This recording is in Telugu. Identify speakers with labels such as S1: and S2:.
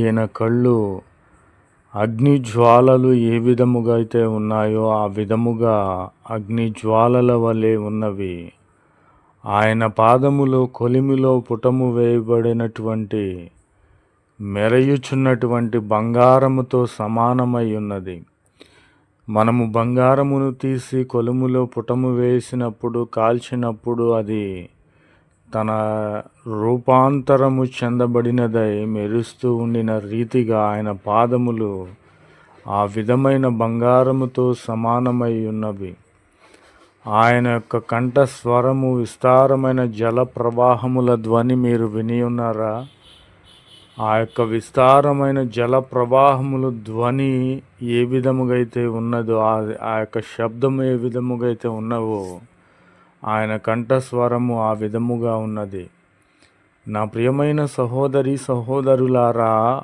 S1: ఈయన కళ్ళు అగ్ని జ్వాలలు ఏ విధముగా అయితే ఉన్నాయో ఆ విధముగా అగ్ని జ్వాలల వలె ఉన్నవి. ఆయన పాదములో కొలిమిలో పుటము వేయబడినటువంటి మెరయుచున్నటువంటి బంగారముతో సమానమై ఉన్నది. మనము బంగారమును తీసి కొలుములో పుటము వేసినప్పుడు కాల్చినప్పుడు అది తన రూపాంతరము చెందబడినదై మెరుస్తూ ఉండిన రీతిగా ఆయన పాదములు ఆ విధమైన బంగారముతో సమానమై ఉన్నవి. ఆయన యొక్క కంఠ స్వరము విస్తారమైన జల ప్రవాహముల ధ్వని మీరు విని ఉన్నారా? ఆ యొక్క విస్తారమైన జల ప్రవాహములు ధ్వని ఏ విధముగా అయితే ఉన్నదో ఆ ఆ యొక్క శబ్దం ఏ విధముగా అయితే ఉన్నవో ఆయన కంఠస్వరము ఆ విధముగా ఉన్నది. నా ప్రియమైన సహోదరి సహోదరులారా